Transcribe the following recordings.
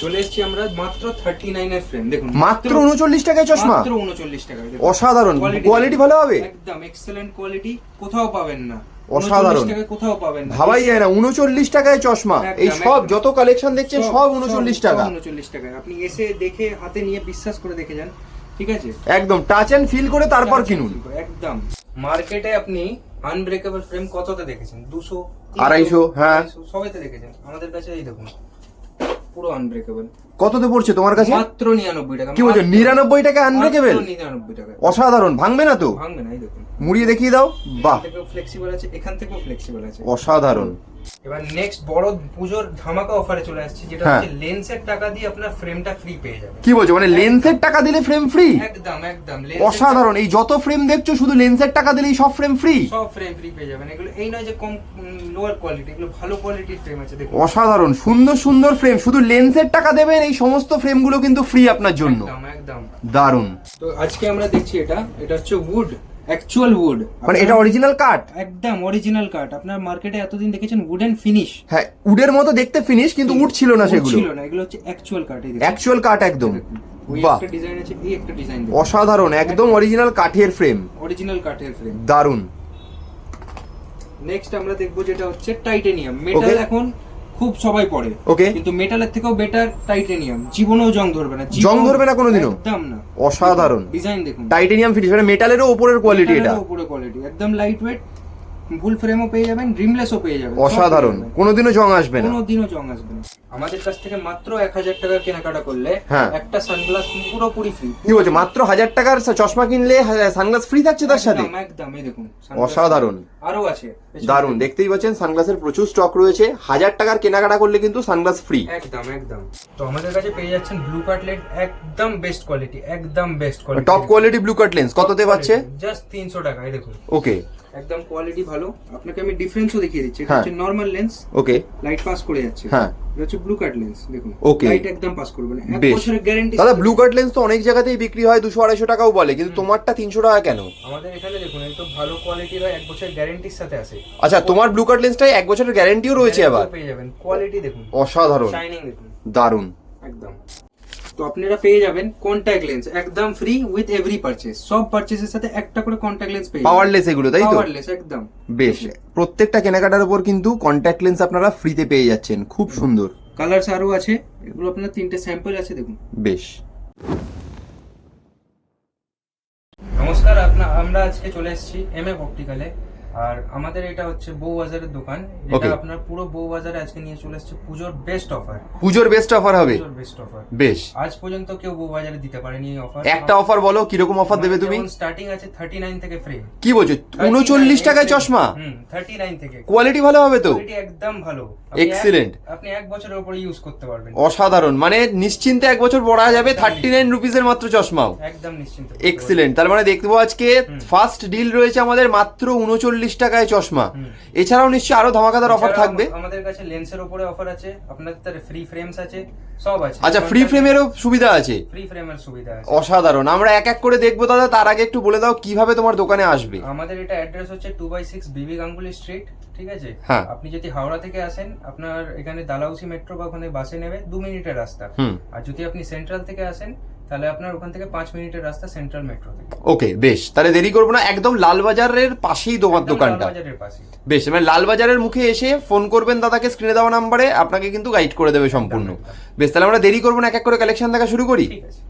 চলে এসেছি আমরা মাত্র ফ্রেম দেখুন টাকায় চশমা? মাত্র উনচল্লিশ টাকা। অসাধারণ। কোয়ালিটি ভালো হবে? একদম এক্সেলেন্ট কোয়ালিটি কোথাও পাবেন না। অসাধারণ। কোথাও পাবেন না। ভাবাই যায় না উনচল্লিশ টাকায় চশমা। এই সব যত কালেকশন দেখছেন সব উনচল্লিশ টাকা। উনচল্লিশ টাকা আপনি এসে দেখে হাতে নিয়ে বিশ্বাস করে দেখে যান ঠিক আছে? একদম টাচ এন্ড ফিল করে তারপর কিনুন। একদম। মার্কেটে আপনি আনব্রেকেবল ফ্রেম কততে দেখেছেন? দুশো আড়াইশো, হ্যাঁ। সবাইতে দেখেছেন। আমাদের কাছে এই দেখুন। পুরো আনব্রেকেবল কততে পড়ছে তোমার কাছে? মাত্র নিরানব্বই টাকা। কি বলছো নিরানব্বই টাকা আনব্রেকেবল নিরানব্বই টাকা অসাধারণ ভাঙবে না তো? ভাঙবে না এই দেখুন। মুড়িয়ে দেখিয়ে দাও। বাহ। ফ্লেক্সিবল আছে এখান থেকেও ফ্লেক্সিবল আছে। অসাধারণ। এবার নেক্সট বড় পুজোর ধামাকা অফারে চলে আসছে যেটা হ্যাঁ। হচ্ছে লেন্সের টাকা দিয়ে আপনার ফ্রেমটা ফ্রি পেয়ে যাবেন। কি বলছো? মানে লেন্সের টাকা দিলে ফ্রেম ফ্রি একদম একদম। অসাধারণ। এই যত ফ্রেম দেখছ শুধু লেন্সের টাকা দিলেই সব ফ্রেম ফ্রি সব ফ্রেম ফ্রি পেয়ে যাবেন। এগুলো এই নয় যে কম লোয়ার কোয়ালিটি এগুলো ভালো কোয়ালিটির ফ্রেম আছে দেখুন। অসাধারণ। সুন্দর সুন্দর ফ্রেম শুধু লেন্সের টাকা দেবেন এই সমস্ত ফ্রেমগুলো কিন্তু ফ্রি আপনার জন্য। একদম একদম। দারুণ। তো আজকে আমরা দেখছি এটা। এটা হচ্ছে উড অ্যাকচুয়াল উড মানে এটা অরিজিনাল কাঠ একদম অরিজিনাল কাঠ আপনার মার্কেটে এতদিন দেখেছেন উডেন ফিনিশ হ্যাঁ উডের মতো দেখতে ফিনিশ কিন্তু উড ছিল না সেগুলো। ছিল না এগুলো হচ্ছে অ্যাকচুয়াল কাঠ অ্যাকচুয়াল কাঠ একদম। বাহ একটা ডিজাইন আছে একটা ডিজাইন অসাধারণ একদম অরিজিনাল কাঠের ফ্রেম অরিজিনাল কাঠের ফ্রেম দারুণ। নেক্সট আমরা দেখব যেটা হচ্ছে টাইটেনিয়াম মেটাল এখন খুব সবাই পরে ওকে কিন্তু মেটালের থেকেও বেটার টাইটেনিয়াম জীবনেও জং ধরবে না। জং ধরবে না কোনোদিনও? একদম না। অসাধারণ। ডিজাইন দেখুন। টাইটেনিয়াম ফিনিশ মানে মেটালেরও উপরের কোয়ালিটি এটা। উপরের কোয়ালিটি একদম লাইট ওয়েট ফুল ফ্রেমও পেয়ে যাবেন ড্রিমলেসও পেয়ে যাবেন। অসাধারণ। কোনোদিনও জং আসবে না। কোনোদিনও জং আসবে না। আমাদের কাছ থেকে মাত্র এক হাজার টাকার কেনাকাটা করলে হ্যাঁ। একটা সানগ্লাস পুরোপুরি ফ্রি কি বলছো? মাত্র হাজার টাকার চশমা কিনলে সানগ্লাস ফ্রি থাকছে তার সাথে? একদম এই দেখুন অসাধারণ। আরও আছে। দারুণ। দেখতেই পাচ্ছেন সানগ্লাসের প্রচুর স্টক রয়েছে। হাজার টাকার কেনাকাটা করলে কিন্তু সানগ্লাস ফ্রি একদম একদম। তো আমাদের কাছে পেয়ে যাচ্ছেন ব্লু কাটলেট একদম বেস্ট কোয়ালিটি একদম best quality top quality blue cut lens কততে পাচ্ছে? জাস্ট তিনশো টাকা এই দেখুন। ওকে একদম কোয়ালিটি ভালো। আপনাকে আমি ডিফারেন্সও দেখিয়ে দিচ্ছি। এটা হ্যাঁ। হচ্ছে normal lens okay light pass করে যাচ্ছে। হ্যাঁ। এটা হচ্ছে ব্লু কাট লেন্স দেখুন। Okay. লাইট একদম পাস করবে না। এক বছরের গ্যারান্টি দাদা ব্লু কাট লেন্স তো অনেক জায়গাতেই বিক্রি হয় দুশো আড়াইশো টাকাও বলে কিন্তু তোমারটা তিনশো টাকা কেন? আমাদের এখানে দেখুন এই তো ভালো কোয়ালিটির হয় এক বছরের গ্যারান্টির সাথে আসে আচ্ছা তোমার ব্লু কাট লেন্সটাই এক বছরের গ্যারেন্টিও রয়েছে আবার? পেয়ে যাবেন। কোয়ালিটি দেখুন। অসাধারণ। শাইনিং দেখুন। দারুণ। তো আপনারা পেয়ে যাবেন কন্ট্যাক্ট লেন্স একদম ফ্রি উইথ এভরি পারচেজ সব পারচেজের সাথে একটা করে কন্ট্যাক্ট লেন্স পেয়ে পাওয়ারলেস এগুলো তাই তো? পাওয়ারলেস একদম। বেশ প্রত্যেকটা কেনাকাটার উপর কিন্তু কন্ট্যাক্ট লেন্স আপনারা ফ্রিতে পেয়ে যাচ্ছেন। খুব সুন্দর। কালারস আরও আছে এগুলো আপনার তিনটে স্যাম্পল আছে দেখুন। বেশ। নমস্কার আপনার আমরা আজকে চলে এসেছি এম এফ অপটিক্যালে আর আমাদের এটা হচ্ছে বউ বাজারের দোকান যেটা আপনার পুরো বউ বাজারে আজকে নিয়ে চলে এসেছে পুজোর বেস্ট অফার পুজোর বেস্ট অফার হবে? পুজোর বেস্ট অফার বেশ। আজ পর্যন্ত কেউ বউ বাজারে দিতে পারেনি এই অফার একটা অফার বলো কীরকম অফার দেবে তুমি? স্টার্টিং আছে থার্টি নাইন থেকে ফ্রি কি বলছো? উনচল্লিশ টাকায় চশমা? হুম থার্টি নাইন থেকে। কোয়ালিটি ভালো হবে তো? কোয়ালিটি একদম ভালো। আপনি এক- Excellent. আপনি এক বছরের উপরে ইউজ করতে পারবেন। অসাধারণ। মানে নিশ্চিন্তে এক বছর পড়া যাবে থার্টি নাইন রুপিসের মাত্র চশমাও। একদম নিশ্চিন্ত। এক্সিলেন্ট তার মানে দেখব আজকে ফার্স্ট ডিল রয়েছে আমাদের মাত্র উনচল্লিশ টাকায় চশমা। এছাড়াও নিশ্চয়ই আরও ধামাকাদার অফার থাকবে। আমাদের কাছে লেন্সের উপরে অফার আছে আপনাদের তার ফ্রি ফ্রেমস আছে সব আছে। আচ্ছা ফ্রি ফ্রেমেরও সুবিধা আছে? ফ্রি ফ্রেমের সুবিধা আছে। অসাধারণ। আমরা এক এক করে দেখব দাদা তার আগে একটু বলে দাও কীভাবে তোমার দোকানে আসবে। আমাদের এটা অ্যাড্রেস হচ্ছে two by six Bibi Ganguly street ঠিক আছে? হ্যাঁ। আপনি যদি হাওড়া থেকে আসেন আপনার এখানে দালাউসি মেট্রো বা ওখানে বাসে নেবে দু মিনিটের রাস্তা। আর যদি আপনি সেন্ট্রাল থেকে আসেন তাহলে আপনার ওখান থেকে পাঁচ মিনিটের রাস্তা সেন্ট্রাল মেট্রো থেকে। ওকে বেশ। তাহলে দেরি করব না একদম লালবাজারের পাশেই তোমার দোকানটা। লালবাজারের পাশে বেশ মানে লালবাজারের মুখে এসে ফোন করবেন দাদাকে স্ক্রিনে দেওয়া নাম্বারে আপনাকে কিন্তু গাইড করে দেবে সম্পূর্ণ। বেশ তাহলে আমরা দেরি করব না এক এক করে কালেকশন দেখা শুরু করি। ঠিক আছে।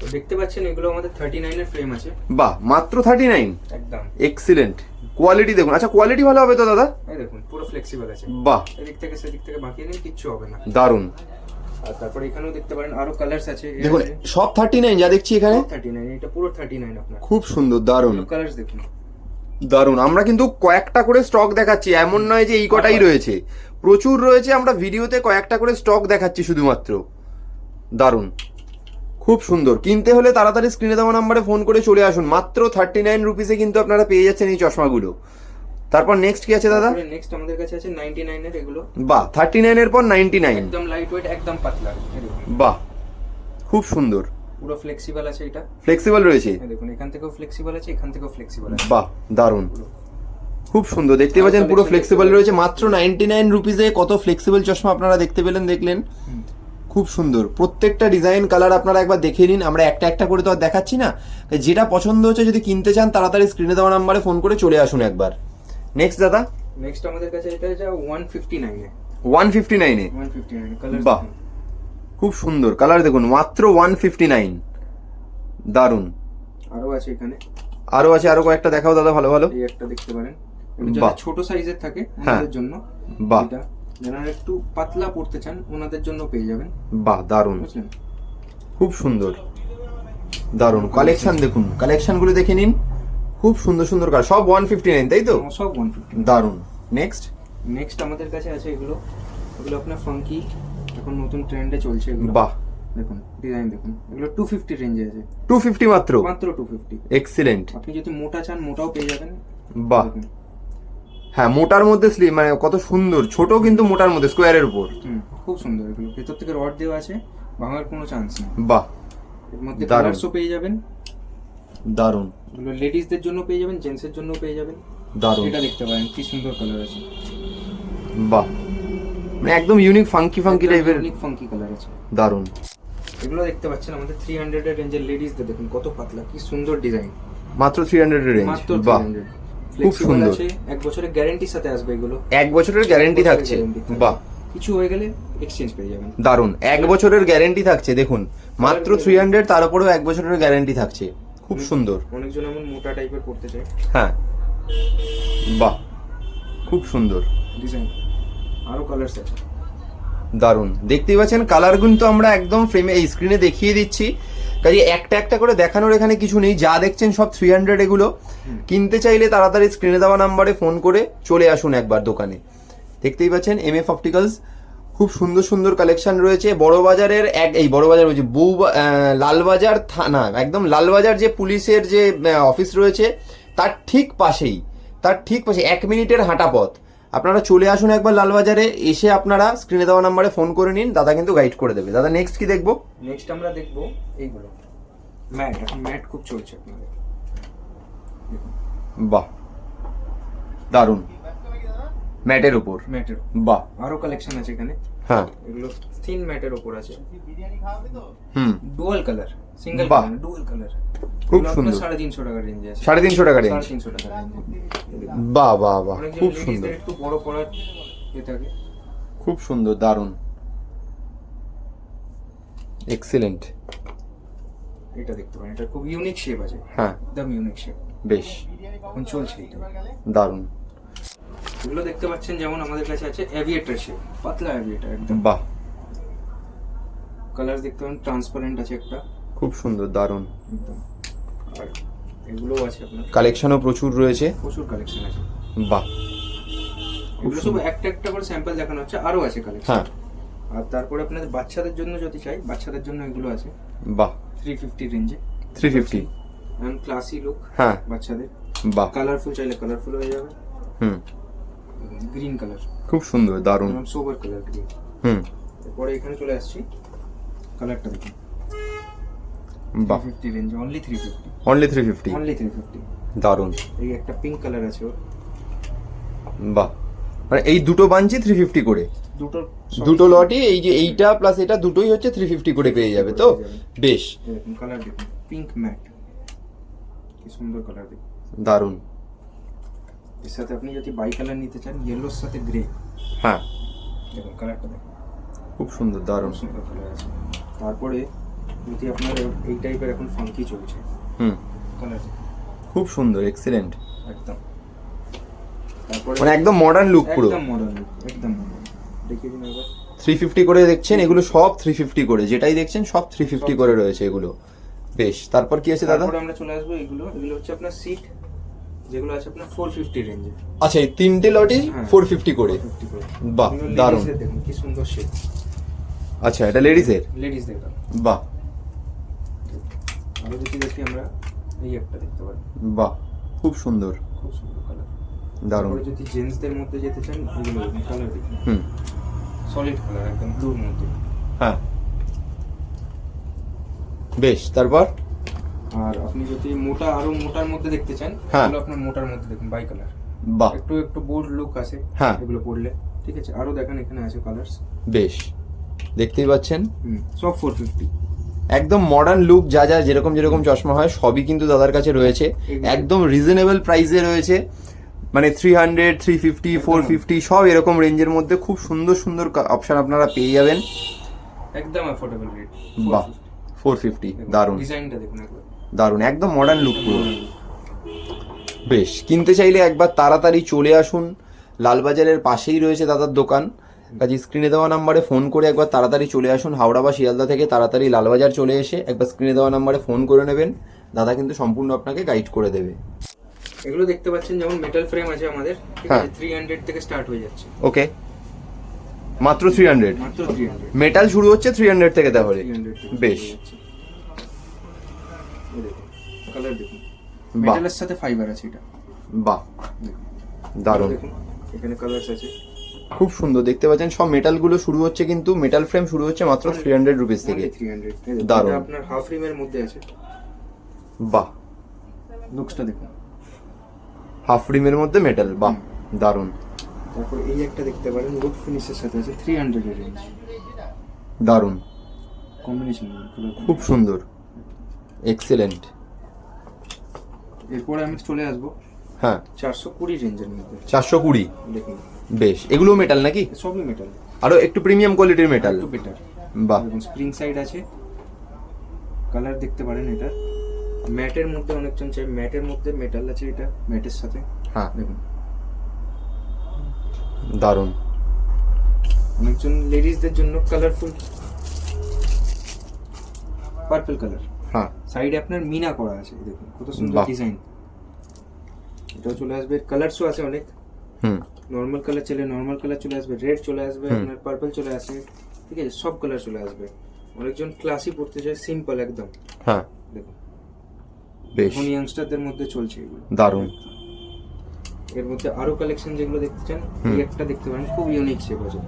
তো দেখতে পাচ্ছেন এগুলো আমাদের থার্টি নাইনের ফ্রেম আছে। বাহ মাত্র থার্টি নাইন একদম। এক্সিলেন্ট কোয়ালিটি দেখুন। আচ্ছা কোয়ালিটি ভালো হবে তো দাদা? এই দেখুন পুরো ফ্লেক্সিবল আছে। বাহ। এদিক থেকে সেদিক থেকে বাঁকিয়ে দিন কিচ্ছু হবে না। দারুণ আর তারপরে এখানেও দেখতে পারেন আরও কালার্স আছে দেখুন সব থার্টি নাইন যা দেখছি এখানে। থার্টি নাইন এটা পুরো থার্টি নাইন আপনার। খুব সুন্দর দারুণ কালার্স দেখুন। দারুণ আমরা কিন্তু কয়েকটা করে স্টক দেখাচ্ছি এমন নয় যে এই কটাই রয়েছে। প্রচুর রয়েছে আমরা ভিডিওতে কয়েকটা করে স্টক দেখাচ্ছি শুধুমাত্র। দারুণ খুব সুন্দর। কিনতে হলে তাড়াতাড়ি স্ক্রিনে দেওয়া নাম্বারে ফোন করে চলে আসুন। মাত্র থার্টি নাইন রুপিসে কিন্তু আপনারা পেয়ে যাচ্ছেন এই চশমাগুলো। তারপর নেক্সট কি আছে দাদা? নেক্সট আমাদের কাছে আছে নাইনটি নাইনের এগুলো। বাহ থার্টি নাইনের পর নাইনটি নাইন একদম লাইট ওয়েট একদম পাতলা। বাহ খুব সুন্দর। পুরো ফ্লেক্সিবল আছে এটা। ফ্লেক্সিবল রয়েছে? দেখুন এখান থেকেও ফ্লেক্সিবল আছে এখান থেকেও ফ্লেক্সিবল আছে। বাহ দারুণ খুব সুন্দর দেখতে পাচ্ছেন পুরো ফ্লেক্সিবল রয়েছে মাত্র নাইনটি নাইন রুপিসে কত ফ্লেক্সিবল চশমা আপনারা দেখতে পেলেন দেখলেন? খুব সুন্দর। প্রত্যেকটা ডিজাইন কালার আপনারা একবার দেখে নিন আমরা একটা একটা করে তো আর দেখাচ্ছি না। যেটা পছন্দ হচ্ছে যদি কিনতে চান তাড়াতাড়ি স্ক্রিনে দেওয়া নাম্বারে ফোন করে চলে আসুন একবার। নেক্সট দাদা? নেক্সট আমাদের কাছে এটা যা ওয়ান ফিফটি নাইনে ওয়ান ফিফটি নাইনে ওয়ান ফিফটি নাইন কালার বাহ। খুব সুন্দর। কালার দেখুন মাত্র ওয়ান ফিফটি নাইন দারুণ আরও আছে এখানে। আরও আছে আরও কয়েকটা দেখাও দাদা ভালো ভালো। এই একটা দেখতে পারেন। যারা। ছোট সাইজের থাকে হ্যাঁ। ওনাদের জন্য বাহ। যারা একটু পাতলা পড়তে চান ওনাদের জন্য পেয়ে যাবেন। বাহ দারুণ বুঝলেন? খুব সুন্দর। দারুণ কালেকশন দেখুন। কালেকশনগুলো দেখে নিন। খুব সুন্দর সুন্দর কালার সব ওয়ান ফিফটি নাইন তাই তো? সব ওয়ান ফিফটি দারুণ নেক্সট নেক্সট আমাদের কাছে আছে এগুলো। এগুলো আপনার ফাঙ্কি এখন নতুন ট্রেন্ডে চলছে এগুলো। বাহ। দেখুন ডিজাইন দেখুন। এগুলো টু ফিফটি রেঞ্জে আছে। টু ফিফটি মাত্র? মাত্র টু ফিফটি এক্সিলেন্ট আপনি যদি মোটা চান মোটাও পেয়ে যাবেন। বাহ। হ্যাঁ মোটার মধ্যে স্লিম মানে কত সুন্দর। ছোট কিন্তু মোটার মধ্যে স্কোয়ারের উপর। খুব সুন্দর এগুলো। ভেতর থেকে রড দেওয়া আছে ভাঙার কোনো চান্স নেই। বাহ। এর মধ্যে। কালারসও পেয়ে যাবেন। দারুণ এগুলো লেডিসদের জন্য পেয়ে যাবেন জেন্টসের জন্য পেয়ে যাবেন। দারুণ এটা দেখতে পারেন কি সুন্দর কালার আছে। বাহ। মানে একদম ইউনিক ফাঙ্কি ফাঙ্কি টাইপের অনেক ফাঙ্কি কালার আছে। দারুণ এগুলো দেখতে পাচ্ছেন আমাদের থ্রি হান্ড্রেড এর রেঞ্জের লেডিসদের দেখুন কত পাতলা কি সুন্দর ডিজাইন মাত্র থ্রি হান্ড্রেড রেঞ্জ মাত্র বাহ। 300 খুব সুন্দর। এক বছরের গ্যারান্টির সাথে আসবে এগুলো। এক বছরের গ্যারেন্টি থাকছে। বাহ। কিছু হয়ে গেলে এক্সচেঞ্জ পেয়ে যাবেন। দারুণ এক বছরের গ্যারেন্টি থাকছে দেখুন। মাত্র থ্রি হান্ড্রেড তার উপরেও এক বছরের গ্যারেন্টি থাকছে। খুব সুন্দর। অনেকজন এমন মোটা টাইপের করতে চায়। হ্যাঁ। বাহ খুব সুন্দর। ডিজাইন। আরও কালার্স আছে। দারুণ দেখতেই পাচ্ছেন কালার কিন্তু আমরা একদম ফ্রেমে এই স্ক্রিনে দেখিয়ে দিচ্ছি। কাজে একটা একটা করে দেখানোর এখানে কিছু নেই। যা দেখছেন সব থ্রি হান্ড্রেড এগুলো। কিনতে চাইলে তাড়াতাড়ি স্ক্রিনে দেওয়া নাম্বারে ফোন করে চলে আসুন একবার দোকানে। দেখতেই পাচ্ছেন এম এফ অপটিক্যালস খুব সুন্দর সুন্দর কালেকশন রয়েছে। বড় বাজারের এক এই বড় বাজার বলছি বউ লালবাজার থানা একদম লালবাজার যে পুলিশের যে অফিস রয়েছে তার ঠিক পাশেই তার ঠিক পাশে এক মিনিটের হাঁটা পথ আপনারা চলে আসুন একবার লালবাজারে এসে আপনারা স্ক্রিনে দেওয়া নাম্বারে ফোন করে নিন দাদা কিন্তু গাইড করে দেবে। দাদা নেক্সট কি দেখব? নেক্সট আমরা দেখব এইগুলো। ম্যাট এখন ম্যাট খুব চলছে আপনাদের। বাহ দারুণ ম্যাটের উপর। ম্যাটের বাহ। আরও কালেকশন আছে এখানে। হ্যাঁ। এগুলো থিন ম্যাটের উপর আছে। হুম। ডুয়াল কালার সিঙ্গেল বাহ। ডুয়াল কালার খুব সুন্দর। সাড়ে তিনশো টাকার রেঞ্জে আছে। সাড়ে তিনশো টাকা রেঞ্জ সাড়ে তিনশো টাকার রেঞ্জে বাহ বাহ বাহ। খুব সুন্দর। একটু বড় পড়ার এ থাকে। খুব সুন্দর দারুণ এক্সিলেন্ট এটা দেখতে পারেন এটা খুব ইউনিক শেপ আছে। হ্যাঁ। একদম ইউনিক শেপ বেশ। এখন চলছে এটা দারুণ এগুলো দেখতে পাচ্ছেন যেমন আমাদের কাছে আছে অ্যাভিয়েটার শেপ পাতলা অ্যাভিয়েটার একদম। বাহ। কালার দেখতে পারেন ট্রান্সপারেন্ট আছে একটা। খুব সুন্দর দারুণ আর এগুলোও আছে আপনার। কালেকশনও প্রচুর রয়েছে। প্রচুর কালেকশন আছে। বাহ। খুব এগুলো সব একটা একটা করে স্যাম্পল দেখানো হচ্ছে আরও আছে কালেকশন হ্যাঁ। আর তারপরে আপনাদের বাচ্চাদের জন্য যদি চাই বাচ্চাদের জন্য এগুলো আছে। বাহ। থ্রি ফিফটি রেঞ্জে থ্রি ফিফটি ক্লাসি লুক হ্যাঁ। বাচ্চাদের। বাহ। কালারফুল চাইলে কালারফুল হয়ে যাবে। হুম। গ্রিন কালার খুব সুন্দর দারুণ সোবার কালার গ্রিন হুম। এরপরে এখানে চলে আসছি কালারটা দেখুন। বাহ। Fifty range only three fifty only three fifty only three fifty দারুণ এই একটা পিঙ্ক কালার আছে ওর। বাহ। মানে এই দুটো বাঞ্চি থ্রি ফিফটি করে। দুটো দুটো লটই এই যে এইটা প্লাস এটা দুটোই হচ্ছে থ্রি ফিফটি করে পেয়ে যাবে তো? বেশ। এরকম কালার দেখুন। পিঙ্ক ম্যাট কি সুন্দর কালার দেখুন। দারুণ এর সাথে আপনি যদি বাই কালার নিতে চান ইয়েলোর সাথে গ্রে হ্যাঁ। দেখুন কালারটা দেখুন। খুব সুন্দর খুব সুন্দর কালার আছে। তারপরে যদি আপনার এই টাইপের এখন ফাঙ্কি চলছে হুম। কালার খুব সুন্দর এক্সিলেন্ট একদম। তারপরে মানে একদম মডার্ন লুক পুরো। একদম মডার্ন একদম দেখিয়ে দিন একবার থ্রি ফিফটি করে দেখছেন এগুলো সব থ্রি ফিফটি করে। যেটাই দেখছেন সব থ্রি ফিফটি করে রয়েছে এগুলো। বেশ তারপর কি আছে দাদা? আমরা চলে আসব এগুলো। এগুলো হচ্ছে আপনার সিট যেগুলো আছে আপনার ফোর ফিফটি রেঞ্জে আচ্ছা এই তিনটে লটই হ্যাঁ। ফোর ফিফটি করে। বাহ, দারুণ। দেখুন কি সুন্দর শেপ আচ্ছা এটা লেডিসের লেডিস দেখুন। বাহ। আরও যদি দেখি আমরা এই একটা দেখতে পারি। বাহ খুব সুন্দর। খুব সুন্দর কালার দারুণ। যদি জেন্টসদের মধ্যে যেতে চান এগুলো কালার দেখুন। হুম। সলিড কালার একদম ব্লুর মধ্যে। হ্যাঁ। বেশ তারপর? আর আপনি যদি মোটা আরও মোটার মধ্যে দেখতে চান হ্যাঁ। এগুলো আপনার মোটার মধ্যে দেখুন বাই কালার বাহ। একটু একটু বোল্ড লুক আছে হ্যাঁ। এগুলো পরলে। ঠিক আছে? আরও দেখেন এখানে আছে কালার্স বেশ। দেখতেই পাচ্ছেন? সব ফোর ফিফটি একদম মডার্ন লুক যা যা যেরকম যেরকম চশমা হয় সবই কিন্তু দাদার কাছে রয়েছে। একদম রিজনেবল প্রাইসে রয়েছে। মানে three hundred three fifty four fifty সব এরকম রেঞ্জের মধ্যে খুব সুন্দর সুন্দর অপশন আপনারা পেয়ে যাবেন। একদম অ্যাফোর্ডেবল রেট বাহ। ফোর ফিফটি দারুণ। ডিজাইনটা দেখুন একবার। দারুণ একদম মডার্ন লুক পুরো। বেশ কিনতে চাইলে একবার তাড়াতাড়ি চলে আসুন। লালবাজারের পাশেই রয়েছে দাদার দোকান। কাজে স্ক্রিনে দেওয়া নাম্বারে ফোন করে একবার তাড়াতাড়ি চলে আসুন। হাওড়া বা শিয়ালদা থেকে তাড়াতাড়ি লালবাজার চলে এসে একবার স্ক্রিনে দেওয়া নাম্বারে ফোন করে নেবেন। দাদা কিন্তু সম্পূর্ণ আপনাকে গাইড করে দেবে। এগুলো দেখতে পাচ্ছেন যেমন মেটাল ফ্রেম আছে আমাদের হ্যাঁ। থ্রি হান্ড্রেড থেকে স্টার্ট হয়ে যাচ্ছে। ওকে। মাত্র থ্রি হান্ড্রেড মেটাল শুরু হচ্ছে থ্রি হান্ড্রেড থেকে তাহলে। থ্রি কালার দেখুন। মেটালের সাথে ফাইবার আছে এটা। বাহ। দেখুন। দারুণ। দেখুন এখানে কালার্স আছে। খুব সুন্দর দেখতে পাচ্ছেন সব মেটালগুলো শুরু হচ্ছে কিন্তু মেটাল ফ্রেম শুরু হচ্ছে মাত্র থ্রি হান্ড্রেড রুপিস থেকে। দারুণ। আপনার হাফ রিমের মধ্যে আছে। বাহ। লুকসটা দেখুন। হাফ রিমের মধ্যে মেটাল বাহ দারুণ। তারপর এই একটা দেখতে পারেন উড ফিনিশের সাথে আছে থ্রি হান্ড্রেড এর রেঞ্জ দারুণ। কম্বিনেশন খুব সুন্দর। এক্সেলেন্ট এরপরে আমি চলে আসব। হ্যাঁ। চারশো কুড়ি রেঞ্জের মধ্যে। চারশো কুড়ি? দেখুন। বেশ। এগুলো মেটাল নাকি? সবই মেটাল আরও একটু প্রিমিয়াম কোয়ালিটির মেটাল একটু বেটার বাহ। স্প্রিং সাইড আছে। কালার দেখতে পারেন এটা। ম্যাটের মধ্যে অনেকজন চাই ম্যাটের মধ্যে মেটাল আছে এটা ম্যাটের সাথে। হ্যাঁ। দেখুন। দারুণ। অনেকজন লেডিসদের জন্য কালারফুল পার্পল কালার হ্যাঁ। সাইডে আপনার মিনা করা আছে দেখুন কত সুন্দর ডিজাইন এটাও চলে আসবে কালারসও আছে অনেক। হুম। নর্মাল কালার চলে নর্মাল কালার চলে আসবে রেড চলে আসবে আপনার পার্পল চলে আসবে ঠিক আছে সব কালার চলে আসবে। অনেকজন ক্লাসি পড়তে চায় সিম্পল একদম। হ্যাঁ। দেখুন। বেশ। এখন ইয়াংস্টারদের মধ্যে চলছে এগুলো। দারুণ। এর মধ্যে আরও কালেকশন যেগুলো দেখতে চান এই একটা দেখতে পারেন খুব ইউনিক শেপ আছে।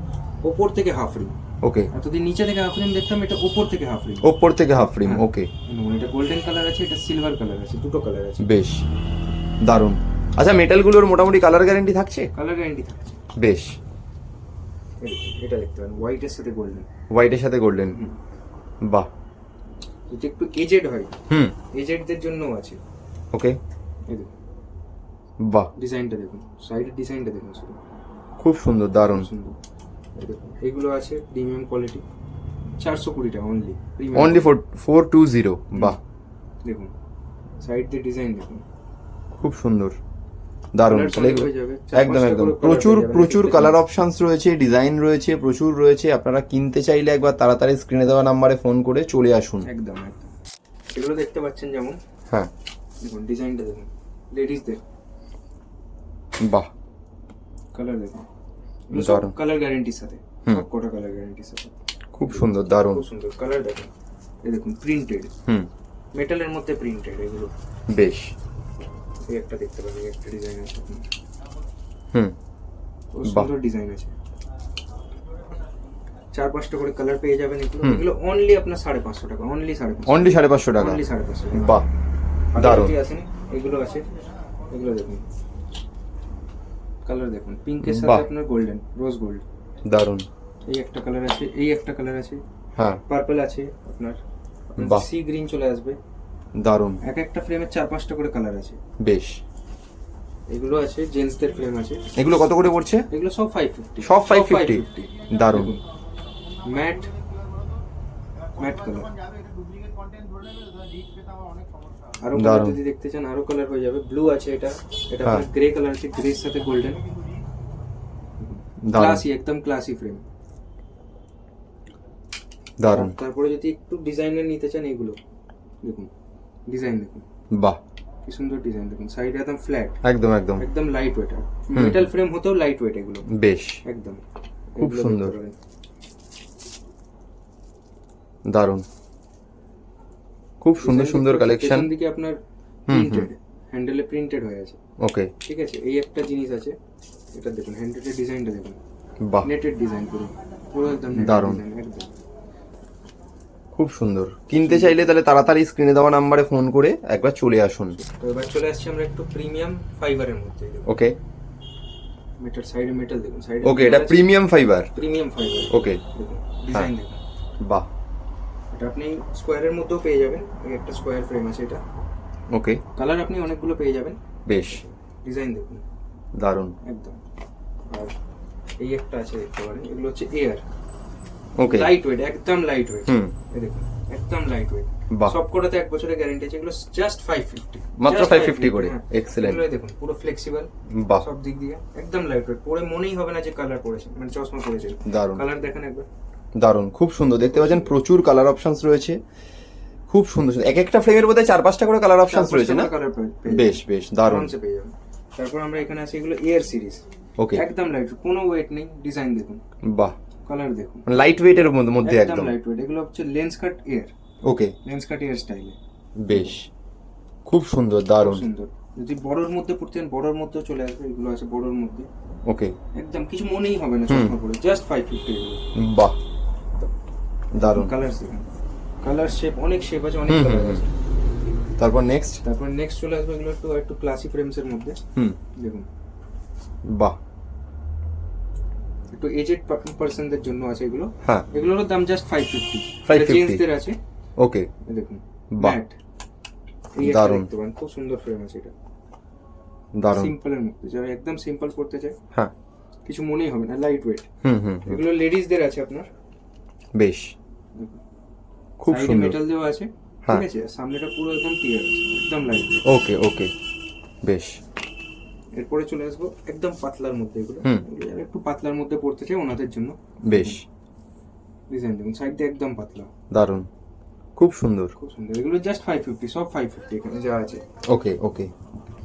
ওপর থেকে হাফ রিম ওকে এতদিন নিচে থেকে হাফ রিম দেখতাম এটা ওপর থেকে হাফ রিম ওপর থেকে হাফ রিম। ওকে এটা গোল্ডেন কালার আছে এটা সিলভার কালার আছে দুটো কালার আছে। বেশ। দারুণ। আচ্ছা মেটালগুলোর মোটামুটি কালার গ্যারেন্টি থাকছে? কালার গ্যারান্টি থাকছে। বেশ। এটা দেখতে পারেন হোয়াইটের সাথে গোল্ডেন হোয়াইটের সাথে গোল্ডেন বাহ। যদি একটু এজেড হয় হুম। এজেডদের জন্যও আছে। ওকে বাহ। ডিজাইনটা দেখুন সাইডের ডিজাইনটা দেখুন খুব সুন্দর দারুণ। সুন্দর। দেখুন এগুলো আছে প্রিমিয়াম কোয়ালিটি চারশো কুড়ি টাকা only only four four two zero বাহ। দেখুন সাইড দিয়ে ডিজাইন দেখুন। খুব সুন্দর দারুণ। একদম একদম। প্রচুর প্রচুর কালার। অপশনস রয়েছে ডিজাইন রয়েছে প্রচুর রয়েছে। আপনারা কিনতে চাইলে একবার তাড়াতাড়ি স্ক্রিনে দেওয়া নাম্বারে ফোন করে চলে আসুন। একদম একদম। এগুলো দেখতে পাচ্ছেন যেমন? হ্যাঁ। দেখুন ডিজাইনটা দেখুন। লেডিসদের বাহ। কালার দেখুন। দারুণ। কালার গ্যারেন্টির সাথে কটা কালার গ্যারেন্টির সাথে। খুব সুন্দর দারুণ। খুব সুন্দর। কালার দেখুন এই দেখুন প্রিন্টেড হুম। মেটালের মধ্যে প্রিন্টেড এগুলো। বেশ। এই একটা দেখতে পাবেন একটা ডিজাইন আছে। হুম। সুন্দর ডিজাইন আছে। চার পাঁচটা করে কালার পেয়ে যাবেন এগুলো। এগুলো অনলি আপনার সাড়ে পাঁচশো টাকা অনলি সাড়ে পাঁচশো অনলি সাড়ে পাঁচশো টাকা। অনলি সাড়ে পাঁচশো বাহ দারুণ। আসেনি এগুলো আছে। এগুলো দেখুন। কালার দেখুন। পিঙ্কের সাথে আপনার গোল্ডেন রোজ গোল্ড দারুণ এই একটা কালার আছে এই একটা কালার আছে। হ্যাঁ। পার্পল আছে আপনার। সি গ্রিন চলে আসবে। দারুণ এক একটা ফ্রেমের চার পাঁচটা করে কালার আছে। বেশ। এগুলো আছে জেন্টসদের ফ্রেম আছে। এগুলো কত করে পড়ছে? এগুলো সব ফাইভ ফিফটি সব 550? দারুণ ম্যাট ম্যাট কালার আরও কালার যদি দেখতে চান আরও কালার হয়ে যাবে। ব্লু আছে এটা। এটা হ্যাঁ। গ্রে কালার আছে গ্রে সাথে গোল্ডেন ক্লাসি একদম ক্লাসি ফ্রেম দারুণ। তারপরে যদি একটু ডিজাইনের নিতে চান এগুলো। দেখুন ডিজাইন দেখুন। বাহ। কি সুন্দর ডিজাইন দেখুন। সাইড একদম ফ্ল্যাট একদম একদম। একদম লাইট ওয়েট মেটাল ফ্রেম হতেও লাইট ওয়েট এগুলো। বেশ। একদম। খুব সুন্দর। দারুণ। খুব সুন্দর সুন্দর কালেকশন দিকে আপনার প্রিন্টেড হ্যান্ডেলে প্রিন্টেড হয়ে আছে। ওকে ঠিক আছে? এই একটা জিনিস আছে এটা দেখুন হ্যান্ডেলের ডিজাইনটা দেখুন। বাহ। নেটেড ডিজাইন পুরো। পুরো একদম দারুণ। খুব সুন্দর। কিনতে চাইলে তাহলে তাড়াতাড়ি স্ক্রিনে দেওয়া নাম্বারে ফোন করে একবার চলে আসুন। তো এবার চলে আসছি আমরা একটু প্রিমিয়াম ফাইবারের মধ্যে ওকে মেটাল সাইডে মেটাল দেখুন সাইডে ওকে এটা premium fibre premium fibre okay design দেখুন। বাহ। এটা আপনি স্কোয়ারের মধ্যেও পেয়ে যাবেন। একটা স্কোয়ার ফ্রেম আছে এটা। ওকে কালার আপনি অনেকগুলো পেয়ে যাবেন। বেশ। ডিজাইন দেখুন। দারুণ। একদম। আর এই একটা আছে দেখতে পারেন এগুলো হচ্ছে এয়ার ওকে লাইট ওয়েট একদম লাইট ওয়েট হুম। এই দেখুন একদম লাইট ওয়েট সব কটাতে এক বছরের গ্যারান্টি আছে এগুলো জাস্ট ফাইভ ফিফটি মাত্র 550 করে। Excellent. এগুলো দেখুন পুরো ফ্লেক্সিবল বাহ। সব দিক দিয়ে। একদম লাইট ওয়েট পরে মনেই হবে না যে কালার পড়েছে মানে চশমা পড়েছে। দারুণ। কালার দেখেন একবার। দারুণ খুব সুন্দর। দেখতে পাচ্ছেন প্রচুর কালার অপশনস রয়েছে। খুব সুন্দর সুন্দর। এক একটা ফ্রেমের মধ্যে চার পাঁচটা করে কালার অপশনস রয়েছে না? বেশ বেশ দারুণ। তারপর আমরা এখানে আছে এগুলো এয়ার সিরিজ ওকে একদম লাইট কোনো ওয়েট নেই ডিজাইন দেখুন। বাহ। কালার দেখুন। লাইট ওয়েটের মধ্যে একদম লাইট ওয়েট এগুলো হচ্ছে lens cut air okay lens cut air স্টাইলে বেশ। খুব সুন্দর দারুণ। সুন্দর। যদি বড়োর মধ্যে পড়তে চান বড়োর মধ্যেও চলে আসবে এগুলো আছে বড়োর মধ্যে। ওকে একদম কিছু মনেই হবে না। চশমা পরে জাস্ট ফাইভ ফিফটি বাহ। দারুণ। কালার কালার শেপ অনেক শেপ আছে অনেক কালার আছে। তারপর নেক্সট তারপর নেক্সট চলে আসবে এগুলো একটু একটু ক্লাসি ফ্রেমস এর মধ্যে। হুম। দেখুন। বাহ। একটু এজেড পার্সনদের জন্য আছে এগুলো। হ্যাঁ। এগুলোর দাম জাস্ট ফাইভ ফিফটি 550 জেন্টসদের আছে। ওকে দেখুন। বাহ। দারুণ। খুব সুন্দর ফ্রেম আছে এটা। দারুণ। সিম্পলের মধ্যে যারা একদম সিম্পল করতে চায় হ্যাঁ। কিছু মনেই হবে না লাইট ওয়েট হুম হুম। এগুলো লেডিসদের আছে আপনার। বেশ। খুব সুন্দর। মেটাল দেওয়া আছে। হ্যাঁ। ঠিক আছে সামনেটা পুরো একদম ক্লিয়ার আছে একদম লাইট ওকে ওকে বেশ। এরপরে চলে আসব একদম পাতলার মধ্যে এগুলো। একটু পাতলার মধ্যে পড়তে চায় ওনাদের জন্য। বেশ। ডিজাইন দেখুন সাইড দিয়ে একদম পাতলা। দারুণ। খুব সুন্দর। খুব সুন্দর। এগুলো জাস্ট ফাইভ ফিফটি সব ফাইভ ফিফটি এখানে যা আছে। ওকে ওকে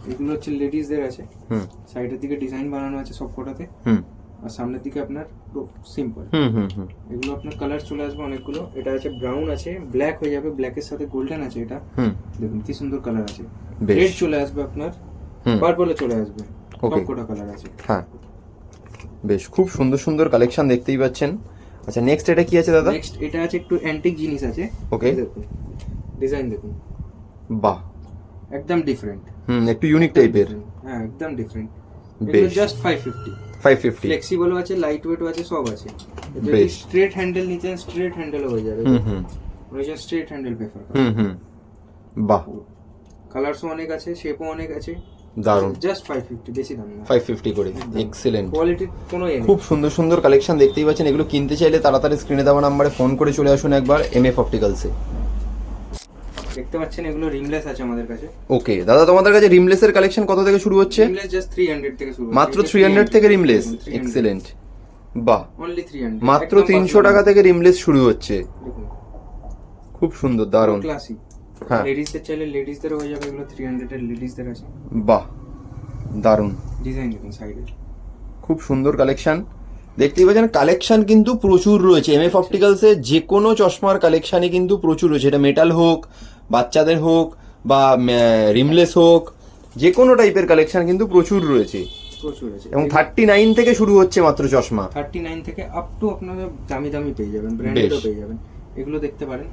এগুলো হচ্ছে লেডিসদের আছে। হুম। সাইডের দিকে ডিজাইন বানানো আছে সব কটাতে হুম। আর সামনের দিকে আপনার সিম্পল এগুলো আপনার কালার চলে আসবে অনেকগুলো। এটা আছে ব্রাউন আছে ব্ল্যাক হয়ে যাবে ব্ল্যাকের সাথে গোল্ডেন আছে এটা। হুম। দেখুন কি সুন্দর কালার আছে। বেশ। রেড চলে আসবে আপনার পার্পলে চলে আসবে। Okay. সব কটা কালার আছে। হ্যাঁ। বেশ খুব সুন্দর সুন্দর কালেকশন দেখতেই পাচ্ছেন। আচ্ছা নেক্সট এটা কি আছে দাদা? নেক্সট এটা আছে একটু অ্যান্টিক জিনিস আছে. এই দেখুন ডিজাইন দেখুন। বাহ। একদম ডিফারেন্ট হুম একটু ইউনিক টাইপের হ্যাঁ একদম ডিফারেন্ট বেশ। Just five fifty five fifty ফ্লেক্সিবলও আছে লাইট ওয়েটও আছে সব আছে। যদি। স্ট্রেট হ্যান্ডেল নিতেন স্ট্রেট হ্যান্ডেলও হয়ে যাবে। হুম হুম। ওই জন্য স্ট্রেট হ্যান্ডেল প্রেফার হুম হুম। বাহ। কালারসও অনেক আছে শেপও অনেক আছে। দারুণ। জাস্ট ফাইভ ফিফটি বেশি দাম না। ফাইভ ফিফটি করে। এক্সেলেন্ট কোয়ালিটির কোনো এ খুব সুন্দর সুন্দর কালেকশন দেখতেই পাচ্ছেন। এগুলো কিনতে চাইলে তাড়াতাড়ি স্ক্রিনে দেওয়া নাম্বারে ফোন করে চলে আসুন একবার এম এফ অপটিক্যালসে দেখতে পাচ্ছেন এগুলো রিমলেস আছে আমাদের কাছে। ওকে দাদা তোমাদের কাছে রিমলেসের কালেকশন কত থেকে শুরু হচ্ছে? রিমলেস জাস্ট থ্রি হান্ড্রেড থেকে শুরু মাত্র থ্রি হান্ড্রেড থেকে রিমলেস? এক্সেলেন্ট বাহ। অনলি থ্রি হান্ড্রেড মাত্র তিনশো টাকা থেকে রিমলেস শুরু হচ্ছে। খুব সুন্দর দারুণ। হ্যাঁ। লেডিসদের চাইলে লেডিসদের হয়ে যাবে এগুলো থ্রি হান্ড্রেডের লেডিসদের আছে। বাহ। দারুণ। ডিজাইন দেখুন সাইডে খুব সুন্দর কালেকশন দেখতেই পাচ্ছেন কালেকশন কিন্তু প্রচুর রয়েছে। এম এফ অপটিক্যালসে যে কোনো চশমার কালেকশনই কিন্তু প্রচুর রয়েছে। এটা মেটাল হোক বাচ্চাদের হোক বা রিমলেস হোক যে কোনো টাইপের কালেকশন কিন্তু প্রচুর রয়েছে। প্রচুর আছে এবং থার্টি নাইন থেকে শুরু হচ্ছে মাত্র চশমা। থার্টি নাইন থেকে আপ টু আপনারা দামি দামি পেয়ে যাবেন ব্র্যান্ডেডও পেয়ে যাবেন। এগুলো দেখতে পারেন।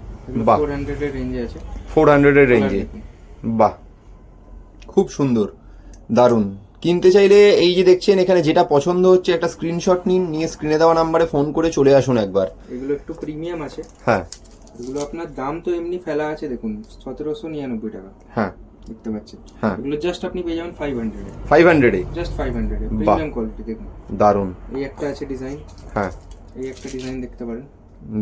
ফোর হান্ড্রেডের রেঞ্জে আছে। ফোর হান্ড্রেডের রেঞ্জে বাহ। খুব সুন্দর। দারুণ। কিনতে চাইলে এই যে দেখছেন এখানে যেটা পছন্দ হচ্ছে একটা স্ক্রিনশট নিন নিয়ে স্ক্রিনে দেওয়া নাম্বারে ফোন করে চলে আসুন একবার। এগুলো একটু প্রিমিয়াম আছে। হ্যাঁ। এগুলো আপনার দাম তো এমনি ফেলা আছে দেখুন সতেরোশো নিরানব্বই টাকা। হ্যাঁ। দেখতে পাচ্ছেন? হ্যাঁ। এগুলো জাস্ট আপনি পেয়ে যাবেন ফাইভ হান্ড্রেডে ফাইভ হান্ড্রেডে জাস্ট ফাইভ হান্ড্রেডে। প্রিমিয়াম কোয়ালিটি দেখুন। দারুণ। এই একটা আছে ডিজাইন হ্যাঁ। এই একটা ডিজাইন দেখতে পারেন।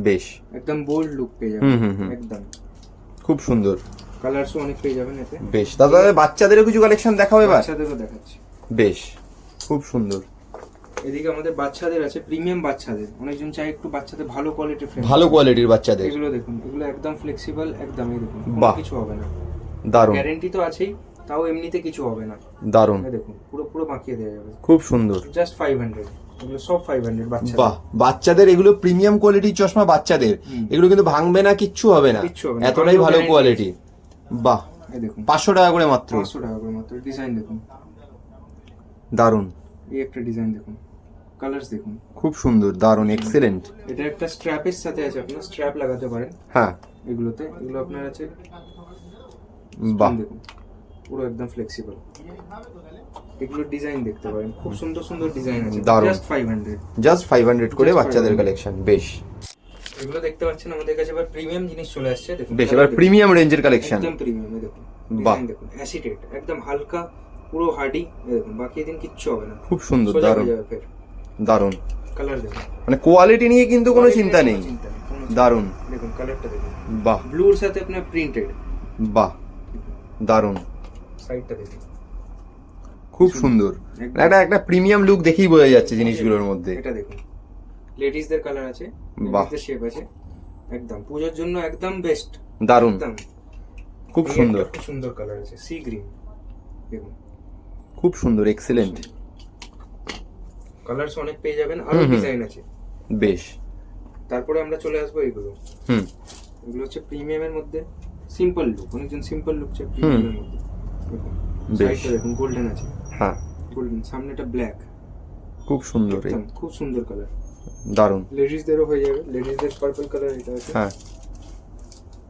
বেশ। একদম বোল্ড লুক পেয়ে যাবেন। একদম। খুব সুন্দর। কালারসও অনেক পেয়ে যাবেন এতে। বেশ। দাদা বাচ্চাদেরও কিছু কালেকশন দেখাও এবার? বাচ্চাদেরও দেখাচ্ছি। বেশ। খুব সুন্দর। এদিকে আমাদের বাচ্চাদের আছে প্রিমিয়াম বাচ্চাদের। অনেকজন চাই একটু বাচ্চাদের ভালো কোয়ালিটির ফ্রেম ভালো কোয়ালিটির বাচ্চাদের। এগুলো দেখুন এগুলো একদম ফ্লেক্সিবল একদম এই দেখুন কিছু হবে না। দারুণ। গ্যারেন্টি তো আছেই তাও এমনিতে কিছু হবে না। দারুণ। দেখুন পুরো পুরো বাঁকিয়ে দেওয়া যাবে। খুব সুন্দর। জাস্ট ফাইভ হান্ড্রেড এগুলো সব ফাইভ হান্ড্রেড বাচ্চা বাহ বাচ্চাদের এগুলো প্রিমিয়াম কোয়ালিটির চশমা বাচ্চাদের। এগুলো কিন্তু ভাঙবে না কিচ্ছু হবে না। এতটাই ভালো কোয়ালিটি বাহ এই দেখুন। পাঁচশো টাকা করে মাত্র। পাঁচশো টাকা করে মাত্র। ডিজাইন দেখুন। দারুণ। এই একটা ডিজাইন দেখুন। কালার্স দেখুন। খুব সুন্দর দারুণ এক্সেলেন্ট এটা একটা স্ট্র্যাপের সাথে আছে আপনার স্ট্র্যাপ লাগাতে পারেন। হ্যাঁ। এগুলোতে এগুলো আপনার আছে। বাহ। দেখুন পুরো একদম ফ্লেক্সিবল এগুলো ডিজাইন দেখতে পারেন। খুব সুন্দর সুন্দর ডিজাইন আছে। দারুণ। Just five hundred just five hundred করে বাচ্চাদের কালেকশন বেশ। এগুলো দেখতে পাচ্ছেন আমাদের কাছে এবার প্রিমিয়াম জিনিস চলে আসছে। দেখুন বেশ এবার প্রিমিয়াম রেঞ্জের কালেকশন একদম প্রিমিয়াম দেখুন। বাহ। দেখুন অ্যাসিডেট একদম হালকা পুরো হার্ডি দেখুন। বাকি দিন কিচ্ছু হবে না। খুব সুন্দর দারুণ। দারুণ। কালার দেখুন। মানে কোয়ালিটি নিয়ে কিন্তু কোনো চিন্তা নেই। দারুণ। দেখুন কালারটা দেখুন। বাহ। ব্লুর সাথে আপনার প্রিন্টেড বাহ। দারুণ। সাইডটা দেখুন। খুব সুন্দর। একদম। একটা একটা প্রিমিয়াম লুক দেখেই বোঝা যাচ্ছে জিনিসগুলোর মধ্যে। এটা দেখুন। লেডিসদের কালার আছে। লেডিসদের শেপ আছে। একদম। পুজোর জন্য একদম বেস্ট দারুণ। খুব সুন্দর। খুব সুন্দর কালার আছে সি গ্রিন দেখুন। খুব সুন্দর এক্সেলেন্ট কালারস অনেক পেয়ে যাবেন আরও। ডিজাইন আছে। বেশ। তারপরে আমরা চলে আসব এইগুলো হুম। এগুলো হচ্ছে প্রিমিয়ামের মধ্যে। সিম্পল লুক অনেকজন সিম্পল লুক চাই প্রিমিয়ামের মধ্যে। দেখুন। সাইডটা দেখুন গোল্ডেন আছে। হ্যাঁ। গোল্ডেন সামনেটা ব্ল্যাক খুব সুন্দর এই। একদম খুব সুন্দর কালার দারুণ। লেডিসদেরও হয়ে যাবে। লেডিসদের পার্পল কালার এটা আছে। হ্যাঁ।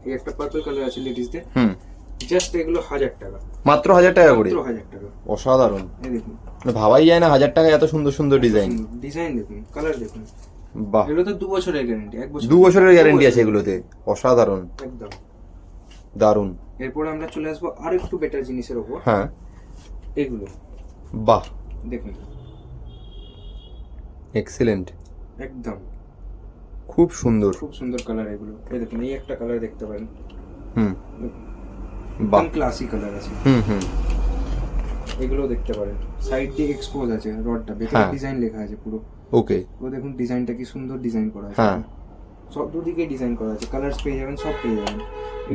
এই একটা পার্পল কালার আছে লেডিসদের হুম। জাস্ট এগুলো হাজার টাকা। মাত্র হাজার টাকা করে? মাত্র হাজার টাকা। অসাধারণ। এই দেখুন। মানে ভাবাই যায় না হাজার টাকায় এত সুন্দর সুন্দর ডিজাইন। ডিজাইন দেখুন কালার দেখুন। বাহ। এগুলো তো দু বছরের গ্যারান্টি এক বছর দু বছরের গ্যারেন্টি আছে এগুলোতে। অসাধারণ। একদম। দারুণ। এরপর আমরা চলে আসব আর একটু বেটার জিনিসের উপর হ্যাঁ। এগুলো। বাহ। দেখুন। এক্সেলেন্ট একদম। খুব সুন্দর। খুব সুন্দর কালার এগুলো। এই দেখুন এই একটা কালার দেখতে পারেন। হুম। বাহ। ক্লাসি কালার আছে। হুম হুম। এগুলো দেখতে পারেন। সাইড দিয়ে এক্সপোজ আছে রডটা ভেতরে হ্যাঁ। ডিজাইন লেখা আছে পুরো। ওকে পুরো দেখুন ডিজাইনটা কি সুন্দর ডিজাইন করা আছে। হ্যাঁ। সব দুদিকে ডিজাইন করা আছে। কালার্স পেয়ে যাবেন সব পেয়ে যাবেন।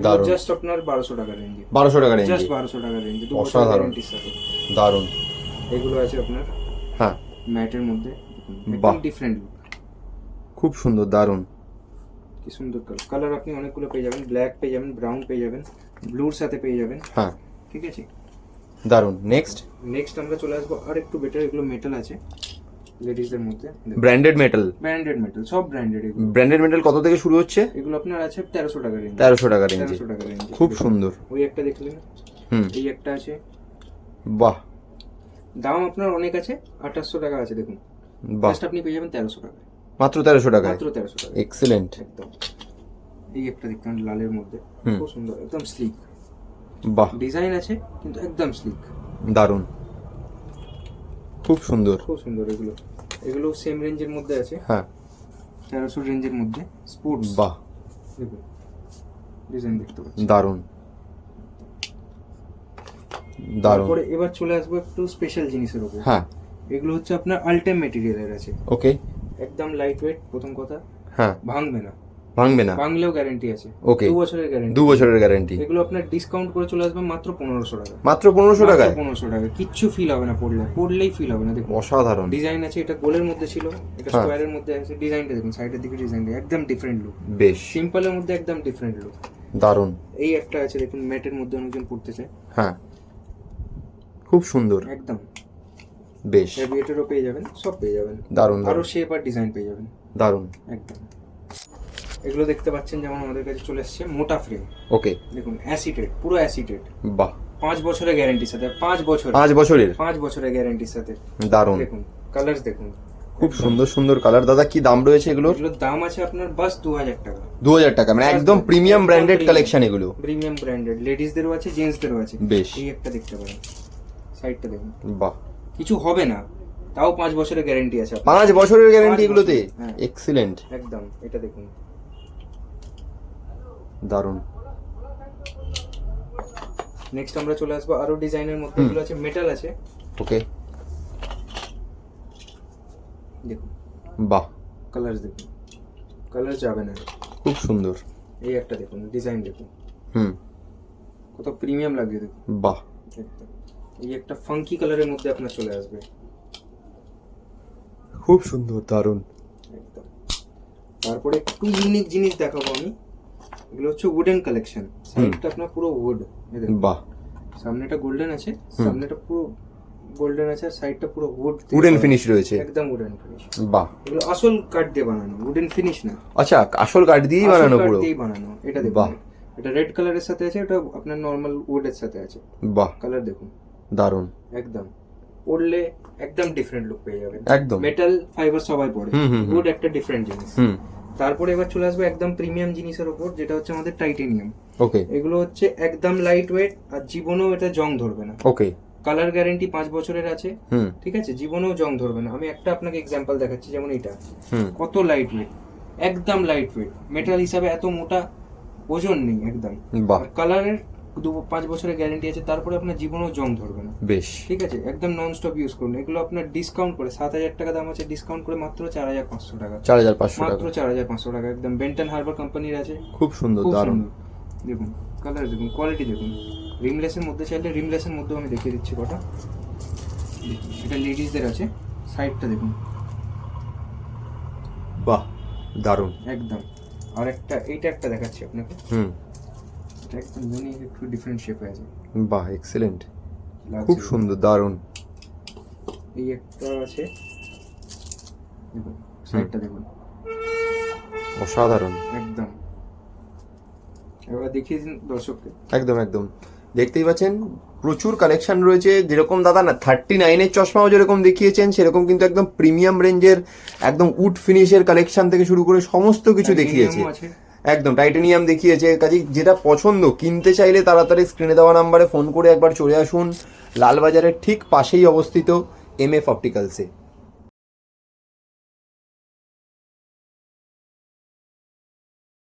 দারুণ। জাস্ট আপনার বারোশো টাকা রেঞ্জে বারোশো টাকা রেঞ্জে জাস্ট বারোশো টাকা রেঞ্জে দু বছর অসাধারণ। গ্যারান্টির সাথে দারুণ। এগুলো আছে আপনার হ্যাঁ। ম্যাটের মধ্যে। একদম ডিফারেন্ট লুক খুব সুন্দর দারুণ কি সুন্দর কালার কালার আপনি অনেকগুলো পেয়ে যাবেন। ব্ল্যাক পেয়ে যাবেন ব্রাউন পেয়ে যাবেন। ব্লুর সাথে পেয়ে যাবেন। হ্যাঁ। ঠিক আছে? দারুণ। নেক্সট নেক্সট আমরা চলে আসব আর একটু বেটার এগুলো মেটাল আছে। লেডিসদের মধ্যে। ব্র্যান্ডেড মেটাল ব্র্যান্ডেড মেটাল সব ব্র্যান্ডেড এগুলো। ব্র্যান্ডেড মেটাল কত থেকে শুরু হচ্ছে? এগুলো আপনার আছে তেরোশো টাকা রেঞ্জ তেরোশো টাকা রেঞ্জে তেরোশো টাকা রেঞ্জ খুব সুন্দর। ওই একটা দেখলেন হুম। এই একটা আছে। বাহ। দাম আপনার অনেক আছে। আঠাশশো টাকা আছে দেখুন। বাহ। আপনি পেয়ে যাবেন তেরোশো টাকা মাত্র তেরোশো টাকা মাত্র তেরোশো টাকা এক্সেলেন্ট একদম। এই একটা দেখতেন লালের মধ্যে। খুব সুন্দর একদম স্লিক বাহ। ডিজাইন আছে কিন্তু একদম স্লিক দারুণ। খুব সুন্দর। খুব সুন্দর এগুলো। এগুলো সেম রেঞ্জের মধ্যে আছে। হ্যাঁ। তেরোশো রেঞ্জের মধ্যে স্পোর্টস বাহ। ডিজাইন দেখতে পাচ্ছি। দারুণ। দারুণ। তারপরে এবার চলে আসব একটু স্পেশাল জিনিসের উপর। হ্যাঁ। এগুলো হচ্ছে আপনার আলটেম মেটেরিয়ালের আছে। ওকে একদম লাইট ওয়েট প্রথম কথা। হ্যাঁ। ভাঙবে না। ভাঙবে না? ভাঙলেও গ্যারান্টি আছে। Okay. দু বছরের গ্যারান্টি দু বছরের গ্যারেন্টি এগুলো আপনার ডিসকাউন্ট করে চলে আসবে মাত্র পনেরোশো টাকা। মাত্র পনেরোশো টাকায়? পনেরোশো টাকা। কিচ্ছু ফিল হবে না পড়লে। পড়লেই ফিল হবে না। দেখুন অসাধারণ। ডিজাইন আছে এটা গোলের মধ্যে ছিল এটা। স্কোয়ারের মধ্যে আছে। ডিজাইনটা দেখুন সাইডের দিকে ডিজাইনটা একদম ডিফারেন্ট লুক বেশ। সিম্পলের মধ্যে একদম ডিফারেন্ট লুক দারুণ। এই একটা আছে দেখুন ম্যাটের মধ্যে অনেকজন পড়তে চায়। হ্যাঁ। খুব সুন্দর। একদম। বেশ। অ্যাভিয়েটারও পেয়ে যাবেন সব পেয়ে যাবেন। দারুণ আরও শেপ আর ডিজাইন পেয়ে যাবেন। দারুণ। একদম। এগুলো দেখতে পাচ্ছেন যেমন আমাদের কাছে চলে এসছে মোটা ফ্রেম ওকে দেখুন অ্যাসিটেড পুরো অ্যাসিটেড বাহ। পাঁচ বছরের গ্যারান্টির সাথে পাঁচ বছর পাঁচ বছরের? পাঁচ বছরের গ্যারান্টির সাথে। দারুণ। দেখুন কালার্স দেখুন। খুব সুন্দর সুন্দর কালার দাদা কি দাম রয়েছে এগুলোর? এগুলোর দাম আছে আপনার বাস দু হাজার টাকা। দু হাজার টাকা মানে একদম প্রিমিয়াম ব্র্যান্ডেড কালেকশন এগুলো। প্রিমিয়াম ব্র্যান্ডেড লেডিসদেরও আছে জেন্টসদেরও আছে। বেশ। এই একটা দেখতে পারেন। সাইডটা দেখুন। বাহ। কিছু হবে না। তাও পাঁচ বছরের গ্যারান্টি আছে পাঁচ বছরের গ্যারেন্টি এগুলোতে? হ্যাঁ। এক্সিলেন্ট একদম এটা দেখুন। দারুণ। নেক্সট আমরা চলে আসব আরও ডিজাইনের মধ্যে। এগুলো আছে মেটাল আছে। ওকে দেখুন। বাহ। কালার্স দেখুন। কালার যাবে না। খুব সুন্দর। এই একটা দেখুন ডিজাইন দেখুন। হুম। কত প্রিমিয়াম লাগছে দেখুন। বাহ। এই একটা ফাঙ্কি কালারের মধ্যে আপনার চলে আসবে। খুব সুন্দর দারুণ। একদম। তারপরে একটু ইউনিক জিনিস দেখাবো আমি। এগুলো হচ্ছে উডেন কালেকশন সাইডটা আপনার পুরো উড বাহ। সামনেটা গোল্ডেন আছে সামনেটা পুরো গোল্ডেন আছে আর সাইডটা পুরো উড উডেন ফিনিশ রয়েছে। একদম উডেন ফিনিশ বাহ। এগুলো আসল কাঠ দিয়ে বানানো উডেন ফিনিশ না। আচ্ছা আসল কাঠ দিয়েই বানানো পুরো? দিয়েই বানানো এটা বাহ। দেখুন এটা রেড কালারের সাথে আছে এটা আপনার নর্মাল উডের সাথে আছে। বাহ। কালার দেখুন। দারুণ। একদম। পড়লে একদম ডিফারেন্ট লুক পেয়ে যাবেন। একদম। মেটাল ফাইবার সবাই পড়ে। উড একটা ডিফারেন্ট জিনিস। হুম। তারপরে এবার চলে আসব একদম প্রিমিয়াম জিনিসের ওপর যেটা হচ্ছে আমাদের টাইটেনিয়াম ওকে এগুলো হচ্ছে একদম লাইট ওয়েট আর জীবনেও এটা জং ধরবে না। ওকে কালার গ্যারেন্টি পাঁচ বছরের আছে। হুম। ঠিক আছে? জীবনেও জং ধরবে না। আমি একটা আপনাকে এক্সাম্পল দেখাচ্ছি যেমন এটা। হুম। কত লাইট ওয়েট একদম লাইট ওয়েট মেটাল হিসাবে এত মোটা ওজন নেই একদম। কালারের দু পাঁচ বছরের গ্যারেন্টি আছে তারপরে আপনার জীবনেও জং ধরবে না। বেশ। ঠিক আছে? একদম নন স্টপ ইউজ করুন। এগুলো আপনার ডিসকাউন্ট করে সাত হাজার টাকা দাম আছে ডিসকাউন্ট করে মাত্র চার হাজার পাঁচশো টাকা। চার হাজার পাঁচশো মাত্র চার হাজার পাঁচশো টাকা একদম বেন্টন হারবার কোম্পানির আছে। খুব সুন্দর দারুণ। দেখুন কালার দেখুন কোয়ালিটি দেখুন। রিমলেসের মধ্যে চাইলে রিমলেসের মধ্যেও আমি দেখিয়ে দিচ্ছি কটা। এটা লেডিসদের আছে। সাইডটা দেখুন। বাহ দারুণ। একদম। আর একটা এইটা একটা দেখাচ্ছি আপনাকে। হুম। ইউনিক একটু ডিফারেন্ট শেপে আছে বাহ এক্সেলেন্ট খুব সুন্দর দারুণ। এই একটা আছে। দেখুন সাইডটা দেখুন। অসাধারণ। একদম। এবার দেখিয়ে দিন দর্শককে। একদম একদম। দেখতেই পাচ্ছেন প্রচুর কালেকশন রয়েছে। যেরকম দাদা না থার্টি নাইনের চশমাও যেরকম দেখিয়েছেন সেরকম কিন্তু একদম প্রিমিয়াম রেঞ্জের একদম উড ফিনিশের কালেকশন থেকে শুরু করে সমস্ত কিছু দেখিয়েছে। একদম টাইটেনিয়াম দেখিয়েছে। কাজে যেটা পছন্দ, কিনতে চাইলে তাড়াতাড়ি স্ক্রিনে দেওয়া নাম্বারে ফোন করে একবার চলে আসুন। লালবাজারের ঠিক পাশেই অবস্থিত এম এফ অপটিক্যালসে